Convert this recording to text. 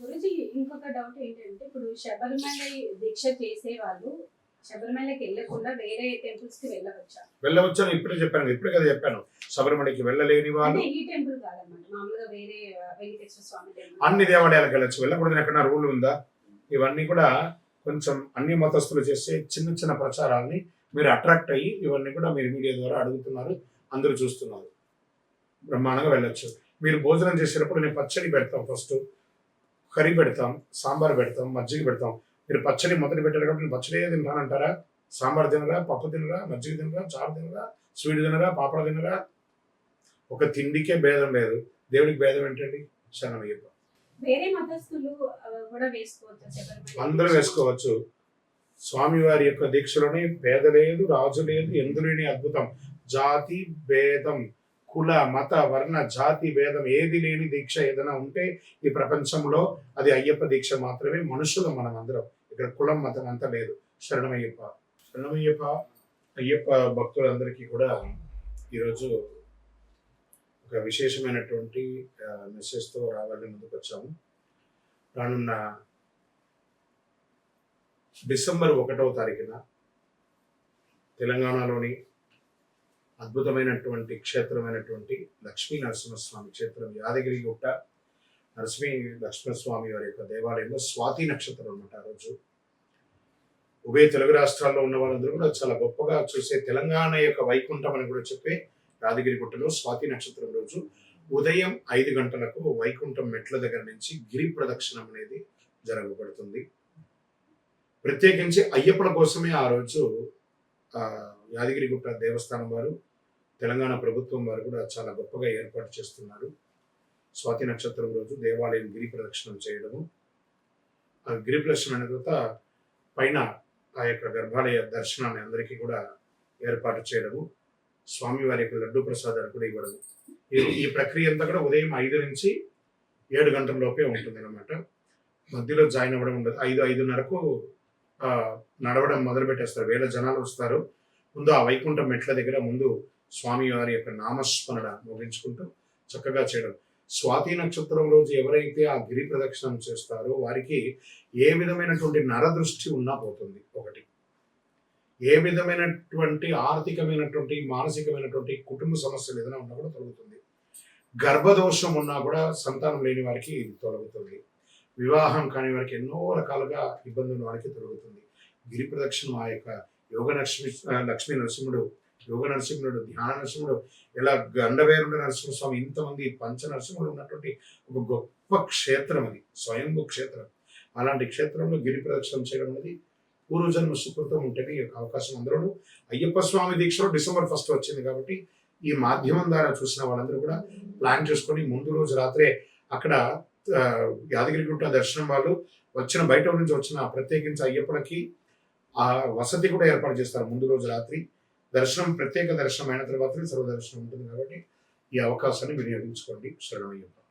గురుజీ ఇంకొక డౌట్ ఏంటంటే ఇప్పుడు శబరిమల దీక్ష చేసే వాళ్ళు శబరిమలకి వెళ్ళకుండా వేరే టెంపుల్స్కి వెళ్ళవచ్చా? వెళ్ళవచ్చని ఇప్పుడే చెప్పాను ఇప్పుడే కదా చెప్పాను. శబరిమలకి వెళ్ళలేని వాళ్ళు ఈ టెంపుల్ కాదన్నమాట మామూలుగా వేరే వెంకటేశ్వర స్వామి టెంపుల్ అన్ని దేవాలయాలకు వెళ్ళచ్చు. వెళ్ళకూడదని ఎక్కడ రూల్ ఉందా? ఇవన్నీ కూడా కొంచెం అన్ని మతస్థులు చేసే చిన్న చిన్న ప్రచారాల్ని మీరు అట్రాక్ట్ అయ్యి ఇవన్నీ కూడా మీరు మీడియా ద్వారా అడుగుతున్నారు అందరూ చూస్తున్నారు. బ్రహ్మాండంగా వెళ్ళొచ్చు. మీరు భోజనం చేసేటప్పుడు నేను పచ్చడి పెడతాం ఫస్ట్ కర్రీ పెడతాం సాంబార్ పెడతాం మజ్జిగ పెడతాం. మీరు పచ్చడి మొదలు పెట్టారు కాబట్టి నేను పచ్చడి తింటానంటారా? సాంబార్ తినరా పప్పు తినరా మజ్జిగ తినరా చారు తినరా స్వీట్ తినరా పాపడ తినరా? ఒక తిండికే భేదం లేదు. దేవుడికి భేదం ఏంటండి? శబరిమల అందరూ? వేసుకోవచ్చు. స్వామివారి యొక్క దీక్షలోనే పేద లేదు రాజు లేదు ఎందులేని అద్భుతం. జాతి భేదం. కుల మత వర్ణ జాతి భేదం ఏది లేని దీక్ష ఏదైనా ఉంటే ఈ ప్రపంచంలో అది అయ్యప్ప దీక్ష మాత్రమే. మనుషులు మనం అందరం ఇక్కడ కులం మతం అంతా లేదు. శరణమయ్యప్ప. శరణమయ్యప్ప అయ్యప్ప భక్తులందరికీ కూడా ఈరోజు ఒక విశేషమైనటువంటి మెసేజ్తో రావాలని ముందుకు వచ్చాము. రానున్న డిసెంబర్ ఒకటవ తారీఖున తెలంగాణలోని అద్భుతమైనటువంటి క్షేత్రమైనటువంటి లక్ష్మీ నరసింహస్వామి క్షేత్రం యాదగిరి గుట్ట. నరసింహ లక్ష్మణస్వామి వారి యొక్క దేవాలయంలో స్వాతి నక్షత్రం అనమాట ఆ రోజు. ఉభయ తెలుగు రాష్ట్రాల్లో ఉన్న వాళ్ళందరూ కూడా చాలా గొప్పగా చూసే తెలంగాణ యొక్క వైకుంఠం అని కూడా చెప్పే యాదగిరి గుట్టలో స్వాతి నక్షత్రం రోజు ఉదయం ఐదు గంటలకు వైకుంఠం మెట్ల దగ్గర నుంచి గిరి ప్రదక్షిణం అనేది జరగబడుతుంది. ప్రత్యేకించి అయ్యప్పల కోసమే ఆ రోజు యాదగిరిగుట్ట దేవస్థానం వారు తెలంగాణ ప్రభుత్వం వారు కూడా చాలా గొప్పగా ఏర్పాటు చేస్తున్నారు. స్వాతి నక్షత్రం రోజు దేవాలయం గిరి ప్రదక్షిణం చేయడము. ఆ గిరి ప్రదక్షిణ అయిన తర్వాత పైన ఆ యొక్క గర్భాలయ దర్శనాన్ని అందరికీ కూడా ఏర్పాటు చేయడము. స్వామివారి యొక్క లడ్డు ప్రసాదాలు కూడా ఇవ్వడము. ఈ- ఈ ప్రక్రియ అంతా కూడా ఉదయం ఐదు నుంచి ఏడు గంటల లోపే ఉంటుంది అనమాట మధ్యలో జాయిన్ అవ్వడం ఉండదు. ఐదు ఐదున్నరకు నడవడం మొదలు పెట్టేస్తారు వేల జనాలు వస్తారు. ముందు ఆ వైకుంఠం మెట్ల దగ్గర ముందు స్వామి వారి యొక్క నామస్మరణ ముగించుకుంటూ చక్కగా చేయడం. స్వాతి నక్షత్రం రోజు ఎవరైతే ఆ గిరి ప్రదక్షిణం చేస్తారో వారికి ఏ విధమైనటువంటి నరదృష్టి ఉన్నా పోతుంది ఒకటి. ఏ విధమైనటువంటి ఆర్థికమైనటువంటి మానసికమైనటువంటి కుటుంబ సమస్యలు ఏదైనా ఉన్నా కూడా తొలగుతుంది. గర్భదోషం ఉన్నా కూడా సంతానం లేని వారికి ఇది తొలగుతుంది. వివాహం కాని వారికి ఎన్నో రకాలుగా ఇబ్బందులు వారికి తొలగుతుంది. గిరి ప్రదక్షిణం ఆ యొక్క యోగ లక్ష్మి లక్ష్మీ నరసింహుడు యోగ నరసింహుడు ధ్యాన నరసింహుడు ఇలా గండవేరుడు నరసింహస్వామి ఇంతమంది పంచ నరసింహుడు ఉన్నటువంటి ఒక గొప్ప క్షేత్రం అది స్వయంభూ క్షేత్రం. అలాంటి క్షేత్రంలో గిరి ప్రదక్షిణం చేయడం అనేది పూర్వజన్మ సుకృతం ఉంటేనే ఈ యొక్క అవకాశం అందరూ అయ్యప్ప స్వామి దీక్షలో డిసెంబర్ ఫస్ట్ వచ్చింది కాబట్టి ఈ మాధ్యమం ద్వారా చూసిన వాళ్ళందరూ కూడా ప్లాన్ చేసుకొని ముందు రోజు రాత్రే అక్కడ యాదగిరి యాదగిరిగుట్ట దర్శనం వాళ్ళు వచ్చిన బయట నుంచి వచ్చిన ప్రత్యేకించి అయ్యప్పలకి ఆ వసతి కూడా ఏర్పాటు చేస్తారు ముందు రోజు రాత్రి. దర్శనం ప్రత్యేక దర్శనం అయిన తర్వాత సర్వ దర్శనం ఉంటుంది కాబట్టి ఈ అవకాశాన్ని వినియోగించుకోండి. శరణయ్యప్ప